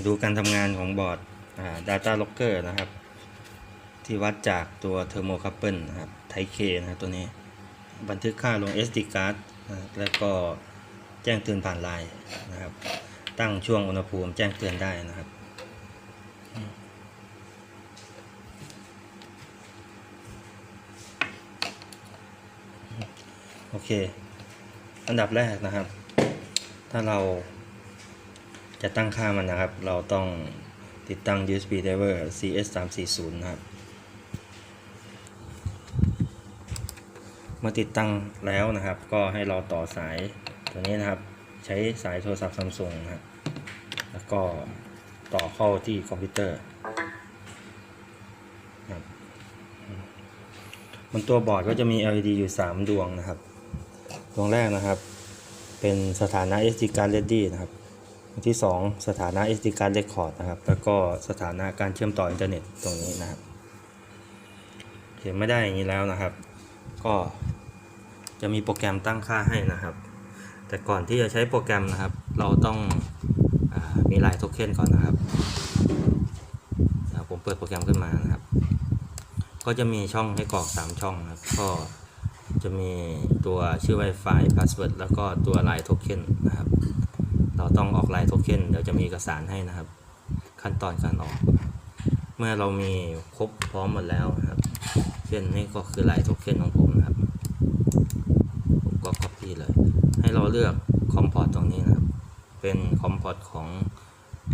มาดูการทำงานของบอร์ด Data Locker นะครับ ที่วัดจากตัว Thermocouple นะครับ Type K นะครับตัวนี้ บันทึกค่าลง SD card นะครับแล้วก็แจ้งเตือนผ่านไลน์นะครับ ตั้งช่วงอุณหภูมิแจ้งเตือนได้นะครับโอเค อันดับแรกนะครับ ถ้าเรา จะตั้งค่ามันนะครับ เราต้องติดตั้ง USB driver CS 3 4 0นะครับ เมื่อติดตั้งแล้วนะครับ ก็ให้เราต่อสายตัวนี้นะครับ ใช้สายโทรศัพท์ซัมซุงนะครับแล้วก็ต่อเข้าที่คอมพิวเตอร์นะครับบนตัวบอร์ดก็จะมี LED อยู่ 3 ดวงนะครับ ดวงแรกนะครับ เป็นสถานะ SD card ready นะครับ ดวงที่ 2 สถานะ SD card record นะครับ แล้วก็สถานะการเชื่อมต่ออินเทอร์เน็ตตรงนี้นะครับเขียนไม่ได้อย่างนี้แล้วนะครับ ก็จะมีโปรแกรมตั้งค่าให้นะครับ แต่ก่อนที่จะใช้โปรแกรมนะครับ เราต้องอมีลายโทเค็นก่อนนะครับผมเปิดโปรแกรมขึ้นมานะครับ ก็จะมีช่องให้กรอก 3 ช่องนะครับ ก็จะมีตัวชื่อ Wi-Fi Password แล้วก็ตัวลายโทเค็นนะครับ เราต้องออกลายโทเค็นเดี๋ยวจะมีเอกสารให้นะครับ ขั้นตอนการออก เมื่อเรามีครบพร้อมหมดแล้วนะครับ เช่นนี่ก็คือลายโทเค็นของผมนะครับ ผมก็ copy เลย ให้เราเลือกคอมพอร์ตตรงนี้นะครับ เป็นคอมพอร์ตของ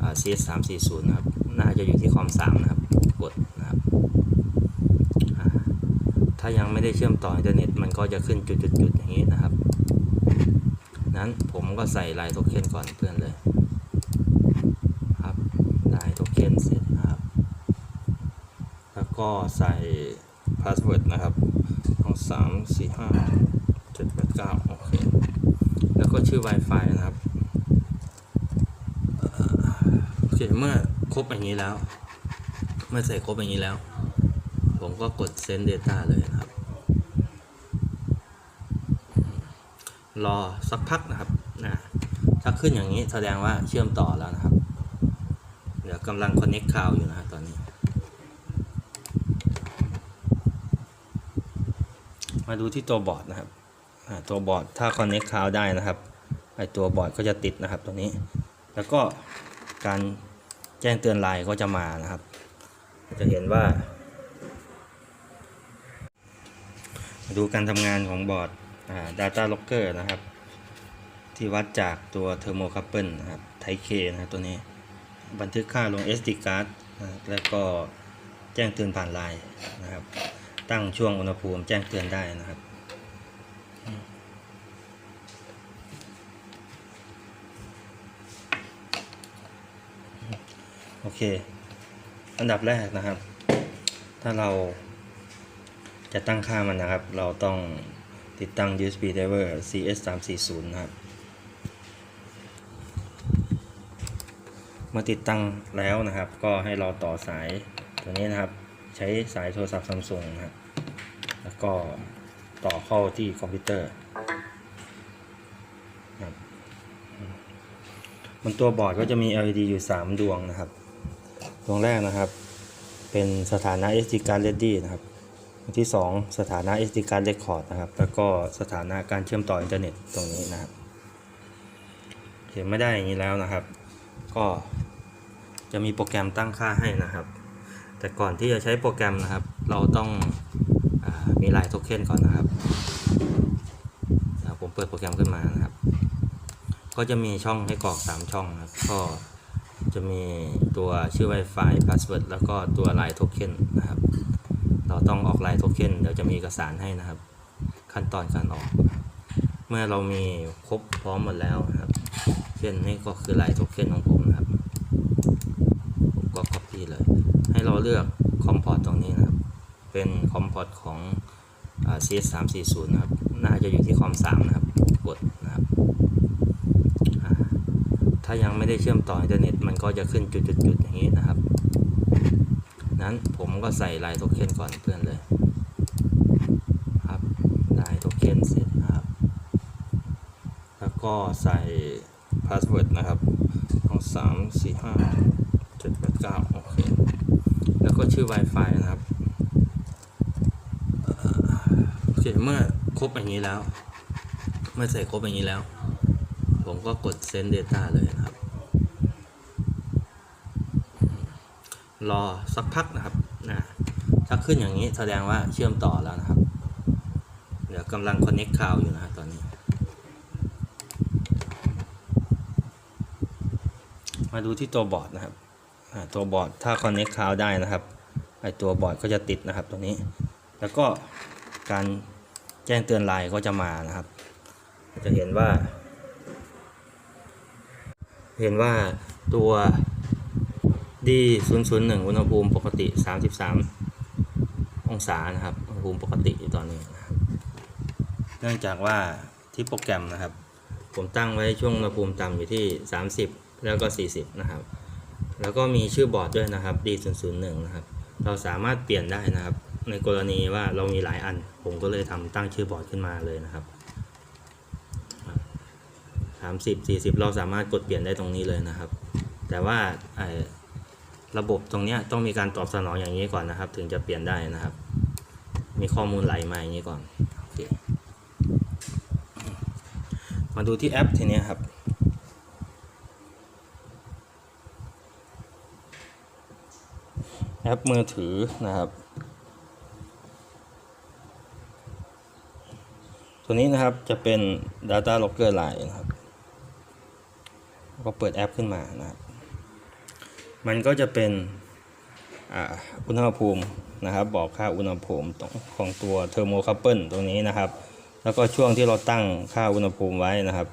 อ CS 3 4 0นะครับ น่าจะอยู่ที่คอม3นะครับ กดนะครับ ถ้ายังไม่ได้เชื่อมต่ออินเทอร์เน็ต มันก็จะขึ้นจุดๆอย่างนี้นะครับ นั้นผมก็ใส่ลายโทเค็นก่อนเพื่อนเลยครับลายโทเค็นเสร็จนะครับ แล้วก็ใส่พาสเวิร์ดนะครับต้องสามสี่ห้าเจ็ดแปดเก้าโอเค แล้วก็ชื่อ Wi-Fi นะครับเอ่อโอเคเมื่อครบอย่างนี้แล้ว เมื่อใส่ครบอย่างนี้แล้ว ผมก็กด Send Data เลยนะครับ รอสักพักนะครับนะถ้าขึ้นอย่างนี้แสดงว่าเชื่อมต่อแล้วนะครับ เดี๋ยวกำลัง Connect ข่าวอยู่นะฮะตอนนี้ มาดูที่ตัวบอร์ดนะครับตัวบอร์ดถ้า Connect Cloud ได้นะครับไอตัวบอร์ดก็จะติดนะครับตัวนี้ แล้วก็การแจ้งเตือนไลน์ก็จะมานะครับ จะเห็นว่ามาดูการทำงานของบอร์ด Data Locker นะครับ ที่วัดจากตัว Thermocouple นะครับ Type K นะครับตัวนี้ บันทึกค่าลง SD card นะครับแล้วก็แจ้งเตือนผ่านไลน์นะครับ ตั้งช่วงอุณหภูมิแจ้งเตือนได้นะครับโอเค อันดับแรกนะครับ ถ้าเราจะตั้งค่ามันนะครับ เราต้อง ติดตั้ง USB driver CS 3 4 0นะครับเมื่อติดตั้งแล้วนะครับ ก็ให้เราต่อสายตัวนี้นะครับ ใช้สายโทรศัพท์ซัมซุงนะครับแล้วก็ต่อเข้าที่คอมพิวเตอร์ครับบนตัวบอร์ดก็จะมี LED อยู่ 3 ดวงนะครับ ดวงแรกนะครับ เป็นสถานะ SD card ready นะครับ ที่ 2 สถานะ SD card record นะครับ แล้วก็สถานะการเชื่อมต่ออินเทอร์เน็ตตรงนี้นะครับเขียนไม่ได้อย่างนี้แล้วนะครับ ก็จะมีโปรแกรมตั้งค่าให้นะครับ แต่ก่อนที่จะใช้โปรแกรมนะครับ เราต้องอมีลายโทเค็นก่อนนะครับผมเปิดโปรแกรมขึ้นมานะครับ ก็จะมีช่องให้กรอก 3 ช่องนะครับก็จะมีตัวชื่อ Wi-Fi Password แล้วก็ตัวลายโทเค็นนะครับ เราต้องออกลายโทเค็นเดี๋ยวจะมีเอกสารให้นะครับ ขั้นตอนการออก เมื่อเรามีครบพร้อมหมดแล้วนะครับ เช่นนี่ก็คือลายโทเค็นของผมนะครับ ผมก็ copy เลย ให้เราเลือกคอมพอร์ตตรงนี้นะครับ เป็นคอมพอร์ตของอ่า CS 3 4 0นะครับ น่าจะอยู่ที่คอม3นะครับ กดนะครับ ถ้ายังไม่ได้เชื่อมต่ออินเทอร์เน็ต มันก็จะขึ้นจุดๆอย่างนี้นะครับ นั้นผมก็ใส่ลายโทเค็นก่อนเพื่อนเลยครับลายโทเค็นเสร็จครับ แล้วก็ใส่พาสเวิร์ดนะครับต้องสามสี่ห้าเจ็ดแปดเก้าโอเค แล้วก็ชื่อ Wi-Fi นะครับโอเคเมื่อครบอย่างนี้แล้ว เมื่อใส่ครบอย่างนี้แล้ว ผมก็กด Send Data เลยนะครับ รอสักพักนะครับนะถ้าขึ้นอย่างนี้แสดงว่าเชื่อมต่อแล้วนะครับ เดี๋ยวกำลัง Connect Cloud อยู่นะตอนนี้ มาดูที่ตัวบอร์ดนะครับตัวบอร์ดถ้า Connect Cloud ได้นะครับไอตัวบอร์ดก็จะติดนะครับตัวนี้ แล้วก็การแจ้งเตือนไลน์ก็จะมานะครับ จะเห็นว่า เห็นว่าตัว D 0 0 1อุณหภูมิปกติ 33 องศานะครับอุณหภูมิปกติอยู่ตอนนี้นะครับเนื่องจากว่าที่โปรแกรมนะครับ ผมตั้งไว้ช่วงอุณหภูมิต่ำอยู่ที่ 30 แล้วก็ 40 นะครับ แล้วก็มีชื่อบอร์ดด้วยนะครับ D 0 0 1นะครับ เราสามารถเปลี่ยนได้นะครับ ในกรณีว่าเรามีหลายอัน ผมก็เลยทำตั้งชื่อบอร์ดขึ้นมาเลยนะครับ30 40 เราสามารถกดเปลี่ยนได้ตรงนี้เลยนะครับ แต่ว่าไอ ระบบตรงนี้ต้องมีการตอบสนองอย่างนี้ก่อนนะครับ ถึงจะเปลี่ยนได้นะครับ มีข้อมูลไหลมาอย่างนี้ก่อนโอเคมาดูที่แอปทีนี้ครับแอปมือถือนะครับ ตัวนี้นะครับจะเป็น Data Logger Line นะครับ ก็เปิดแอปขึ้นมานะครับ มันก็จะเป็นอ่าอุณหภูมินะครับบอกค่าอุณหภูมิตรงของตัวเทอร์โมคัพเปิลตรงนี้นะครับ แล้วก็ช่วงที่เราตั้งค่าอุณหภูมิไว้นะครับ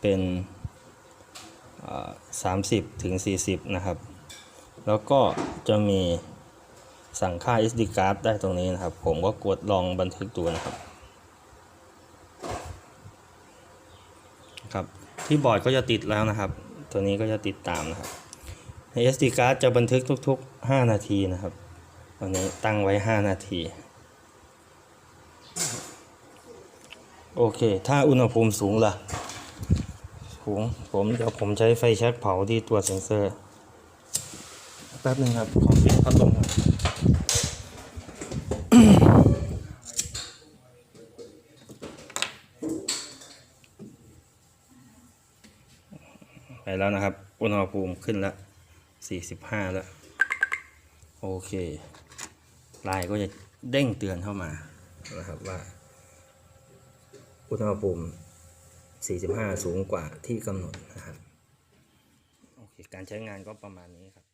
เป็นสามสิบถึง40 นะครับ แล้วก็จะมีสั่งค่า SD card ได้ตรงนี้นะครับ ผมก็กดลองบันทึกตัวนะครับครับที่บอร์ดก็จะติดแล้วนะครับ ตัวนี้ก็จะติดตามนะครับ SD card จะบันทึกทุก ๆ 5 นาทีนะครับวันนี้ตั้งไว้ 5 นาที โอเค ถ้าอุณหภูมิสูงล่ะ สูง ผมเดี๋ยวผมใช้ไฟแช็กเผาที่ตัวเซ็นเซอร์ แป๊บหนึ่งครับ ขอปิดพัดลมครับไปแล้วนะครับ อุณหภูมิขึ้นแล้ว 45 แล้ว โอเคไลน์ก็จะเด้งเตือนเข้ามานะครับว่า อุณหภูมิ 45 สูงกว่าที่กำหนดนะครับ โอเค การใช้งานก็ประมาณนี้ครับ